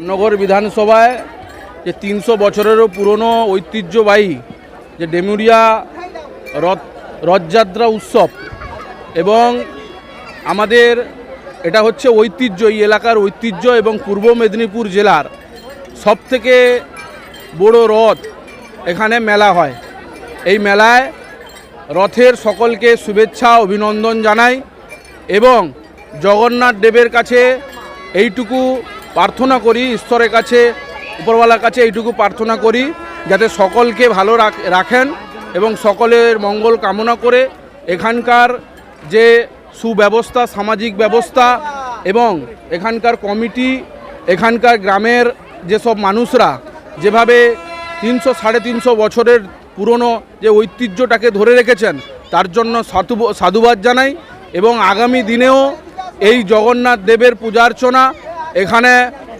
রামনগর বিধানসভায় যে তিনশো বছরেরও পুরনো ঐতিহ্যবাহী যে ডেমুরিয়া রথ, রথযাত্রা উৎসব এবং আমাদের এটা হচ্ছে ঐতিহ্য, এই এলাকার ঐতিহ্য এবং পূর্ব মেদিনীপুর জেলার সবথেকে বড় রথ এখানে মেলা হয়। এই মেলায় রথের সকলকে শুভেচ্ছা, অভিনন্দন জানাই এবং জগন্নাথ দেবের কাছে এইটুকু প্রার্থনা করি, ঈশ্বরের কাছে, উপরওয়ালার কাছে এইটুকু প্রার্থনা করি, যাতে সকলকে ভালো রাখ- রাখেন এবং সকলের মঙ্গল কামনা করে এখানকার যে সুব্যবস্থা, সামাজিক ব্যবস্থা এবং এখানকার কমিটি, এখানকার গ্রামের যেসব মানুষরা, যেভাবে তিনশো, সাড়ে তিনশো বছরের পুরনো যে ঐতিহ্যটাকে ধরে রেখেছেন, তার জন্য সাধু- সাধুবাদ জানাই এবং আগামী দিনেও এই জগন্নাথ দেবের পূজার্চনা এখানে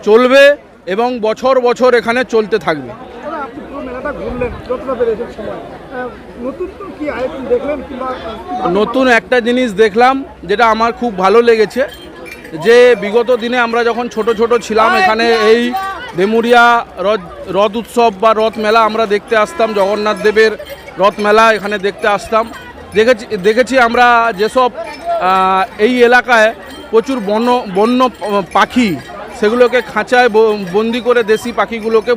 চলবে এবং বছর বছর এখানে চলতে থাকবে। দাদা, আপনি পুরো মেলাটা ঘুরলেন যতটা পেরেছেন সময়। আহ, নতুন তো কি আয়োজন দেখলেন কিংবা আহ, কি ভালো- নতুন একটা জিনিস দেখলাম যেটা আমার খুব ভালো লেগেছে যে বিগত দিনে আমরা যখন ছোট ছোট ছিলাম এখানে এই দেমুরিয়া রথ রথ উৎসব বা রথ মেলা আমরা দেখতে আসতাম জগন্নাথ দেবের রথ মেলা এখানে দেখতে আসতাম। দেখেছি দেখেছি আমরা যেসব এই এলাকায় প্রচুর বন্য বন্য পাখি, সেগুলোকে খাঁচায় বন্দি করে দেশি পাখিগুলোকে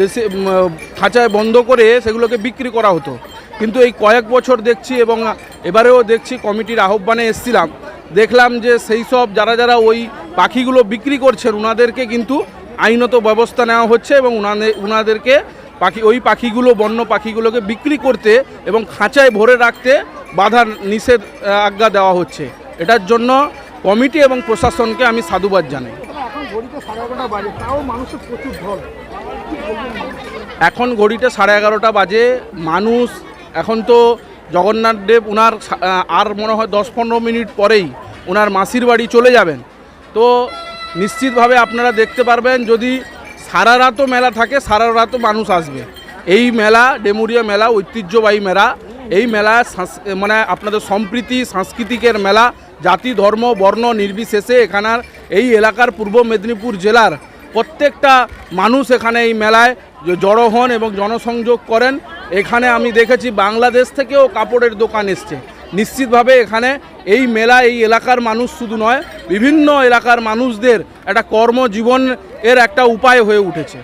দেশি খাঁচায় বন্ধ করে সেগুলোকে বিক্রি করা হতো। কিন্তু এই কয়েক বছর দেখছি এবং এবারেও দেখছি, কমিটির আহ্বানে এসছিলাম। দেখলাম যে সেই সব যারা যারা ওই পাখিগুলো বিক্রি করছেন ওনাদেরকে কিন্তু আইনত ব্যবস্থা নেওয়া হচ্ছে এবং উনাদের উনাদেরকে পাখি, ওই পাখিগুলো, বন্য পাখিগুলোকে বিক্রি করতে এবং খাঁচায় ভরে রাখতে বাধা নিষেধ আজ্ঞা দেওয়া হচ্ছে। এটার জন্য কমিটি এবং প্রশাসনকে আমি সাধুবাদ জানাই। এখন ঘড়িতে সাড়ে এগারোটা বাজে মানুষ এখন তো জগন্নাথ দেব ওনার আর মনে হয় দশ পনেরো মিনিট পরেই ওনার মাসির বাড়ি চলে যাবেন। তো নিশ্চিতভাবে আপনারা দেখতে পারবেন যদি সারা রাতও মেলা থাকে সারা রাতও মানুষ আসবে। এই মেলা ডেমুরিয়া মেলা ঐতিহ্যবাহী মেলা এই মেলা মানে আপনাদের সম্প্রীতি সাংস্কৃতিকের মেলা জাতি, ধর্ম, বর্ণ নির্বিশেষে এখানার এই এলাকার পূর্ব মেদিনীপুর জেলার প্রত্যেকটা মানুষ এখানে এই মেলায় জড়ো হন এবং জনসংযোগ করেন। এখানে আমি দেখেছি বাংলাদেশ থেকেও কাপড়ের দোকান এসছে। নিশ্চিতভাবে এখানে এই মেলা, এই এলাকার মানুষ শুধু নয়, বিভিন্ন এলাকার মানুষদের একটা কর্মজীবন এর একটা উপায় হয়ে উঠেছে।